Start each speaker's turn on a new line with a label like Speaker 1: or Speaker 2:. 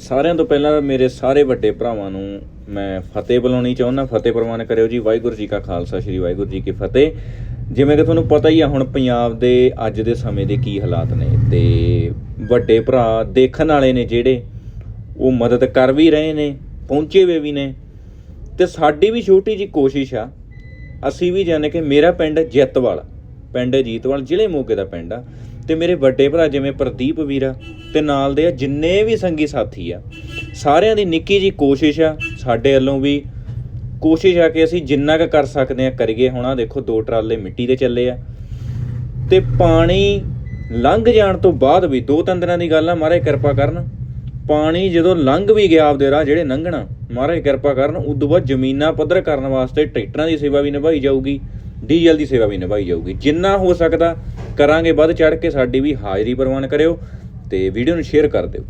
Speaker 1: ਸਾਰਿਆਂ ਤੋਂ ਪਹਿਲਾਂ ਮੇਰੇ ਸਾਰੇ ਵੱਡੇ ਭਰਾਵਾਂ ਨੂੰ ਮੈਂ ਫਤਿਹ ਬੁਲਾਉਣੀ ਚਾਹੁੰਦਾ, ਫਤਿਹ ਪ੍ਰਵਾਨ ਕਰਿਓ ਜੀ। ਵਾਹਿਗੁਰੂ ਜੀ ਕਾ ਖਾਲਸਾ, ਸ੍ਰੀ ਵਾਹਿਗੁਰੂ ਜੀ ਕੀ ਫਤਿਹ। ਜਿਵੇਂ ਕਿ ਤੁਹਾਨੂੰ ਪਤਾ ਹੀ ਆ, ਹੁਣ ਪੰਜਾਬ ਦੇ ਅੱਜ ਦੇ ਸਮੇਂ ਦੇ ਕੀ ਹਾਲਾਤ ਨੇ ਤੇ ਵੱਡੇ ਭਰਾ ਦੇਖਣ ਵਾਲੇ ਨੇ ਜਿਹੜੇ, ਉਹ ਮਦਦ ਕਰ ਵੀ ਰਹੇ ਨੇ, ਪਹੁੰਚੇ ਹੋਏ ਵੀ ਨੇ। ਤੇ ਸਾਡੀ ਵੀ ਛੋਟੀ ਜੀ ਕੋਸ਼ਿਸ਼ ਆ, ਅਸੀਂ ਵੀ ਜਾਣੇ ਕਿ ਮੇਰਾ ਪਿੰਡ ਜਿੱਤਵਾਲ, ਪਿੰਡ ਜੀਤਵਾਲ, ਜ਼ਿਲ੍ਹੇ ਮੋਗੇ ਦਾ ਪਿੰਡ ਆ। ਤੇ ਮੇਰੇ ਵੱਡੇ ਭਰਾ ਜਿਵੇਂ ਪ੍ਰਦੀਪ ਵੀਰਾ ਤੇ ਨਾਲ ਦੇ ਆ ਜਿੰਨੇ ਵੀ ਸੰਗੀ ਸਾਥੀ ਆ, ਸਾਰਿਆਂ ਦੀ ਨਿੱਕੀ ਜੀ ਕੋਸ਼ਿਸ਼ ਆ, ਸਾਡੇ ਵੱਲੋਂ ਵੀ ਕੋਸ਼ਿਸ਼ ਆ ਕਿ ਅਸੀਂ ਜਿੰਨਾ ਕੁ ਕਰ ਸਕਦੇ ਆ, ਕਰੀਏ। ਹੁਣ ਆ ਦੇਖੋ, ਦੋ ਟਰਾਲੇ ਮਿੱਟੀ ਦੇ ਚੱਲੇ ਆ। ਤੇ ਪਾਣੀ ਲੰਘ ਜਾਣ ਤੋਂ ਬਾਅਦ ਵੀ, ਦੋ ਤਿੰਨ ਦਿਨਾਂ ਦੀ ਗੱਲ ਆ, ਮਹਾਰਾਜ ਕਿਰਪਾ ਕਰਨ। ਪਾਣੀ ਜਦੋਂ ਲੰਘ ਵੀ ਗਿਆ ਆਪਦੇ ਰਾਹ ਜਿਹੜੇ ਲੰਘਣਾ, ਮਹਾਰਾਜ ਕਿਰਪਾ ਕਰਨ, ਉਦੋਂ ਬਾਅਦ ਜ਼ਮੀਨਾਂ ਪੱਧਰ ਕਰਨ ਵਾਸਤੇ ਟਰੈਕਟਰਾਂ ਦੀ ਸੇਵਾ ਵੀ ਨਿਭਾਈ ਜਾਊਗੀ, ਡੀਜ਼ਲ ਦੀ ਸੇਵਾ ਵੀ ਨਿਭਾਈ ਜਾਊਗੀ। ਜਿੰਨਾ ਹੋ ਸਕਦਾ, ਕਰਾਂਗੇ ਵੱਧ ਚੜ ਕੇ, ਸਾਡੀ ਵੀ ਹਾਜ਼ਰੀ ਪ੍ਰਵਾਨ ਕਰਿਓ। ਤੇ ਵੀਡੀਓ ਨੂੰ ਸ਼ੇਅਰ ਕਰ ਦਿਓ।